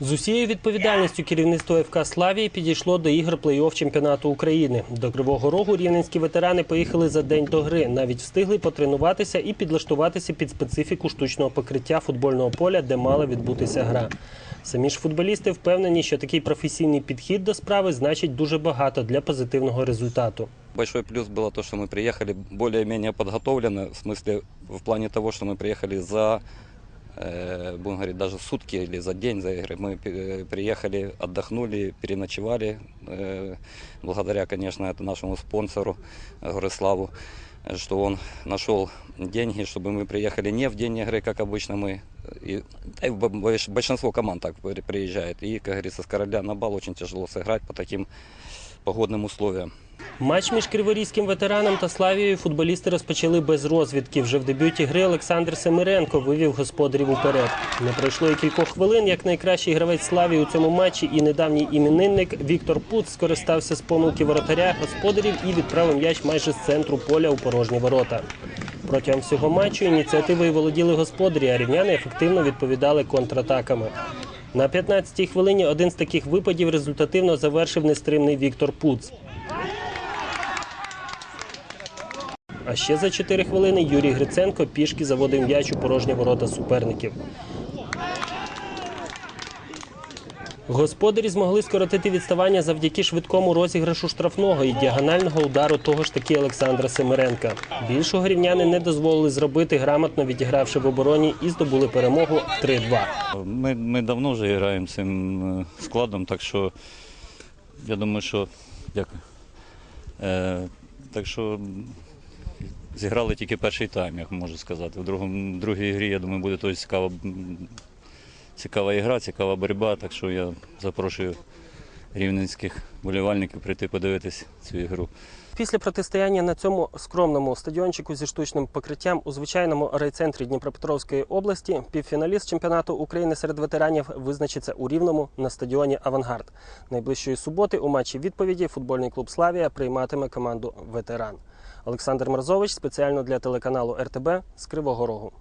З усією відповідальністю керівництво ФК Славії підійшло до ігор плей-офф чемпіонату України. До Кривого Рогу рівненські ветерани поїхали за день до гри. Навіть встигли потренуватися і підлаштуватися під специфіку штучного покриття футбольного поля, де мала відбутися гра. Самі ж футболісти впевнені, що такий професійний підхід до справи значить дуже багато для позитивного результату. Большой плюс было то, что мы приехали более-менее подготовлены, в смысле в плане того, что мы приехали за, э, будем говорить, даже сутки или за день за игры. Мы э, приехали, отдохнули, переночевали, э, благодаря, конечно, это нашему спонсору э, Гориславу, э, что он нашел деньги, чтобы мы приехали не в день игры, как обычно мы, и, да и б- больш- большинство команд так при- приезжает. И, как говорится, с короля на бал очень тяжело сыграть по таким погодным условиям. Матч між криворізьким ветераном та Славією футболісти розпочали без розвідки. Вже в дебюті гри Олександр Семиренко вивів господарів уперед. Не пройшло і кількох хвилин, як найкращий гравець Славії у цьому матчі і недавній іменинник Віктор Пуц скористався з помилки воротаря господарів і відправив м'яч майже з центру поля у порожні ворота. Протягом всього матчу ініціативою володіли господарі, а рівняни ефективно відповідали контратаками. На 15-й хвилині один з таких випадів результативно завершив нестримний Віктор Пуц. А ще за 4 хвилини Юрій Гриценко пішки заводив м'яч у порожні ворота суперників. Господарі змогли скоротити відставання завдяки швидкому розіграшу штрафного і діагонального удару того ж таки Олександра Семиренка. Більшого рівняни не дозволили зробити, грамотно відігравши в обороні і здобули перемогу 3-2. Ми, ми давно вже граємо цим е, складом, так що я думаю, що дякую. Е, так що зіграли тільки перший тайм, як можу сказати. В другому, другій грі, я думаю, буде теж цікава, цікава ігра, цікава боротьба. Так що я запрошую рівненських болівальників прийти подивитись цю ігру. Після протистояння на цьому скромному стадіончику зі штучним покриттям у звичайному райцентрі Дніпропетровської області півфіналіст чемпіонату України серед ветеранів визначиться у Рівному на стадіоні Авангард. Найближчої суботи у матчі відповіді футбольний клуб Славія прийматиме команду Ветеран. Олександр Мразович спеціально для телеканалу РТБ з Кривого Рогу.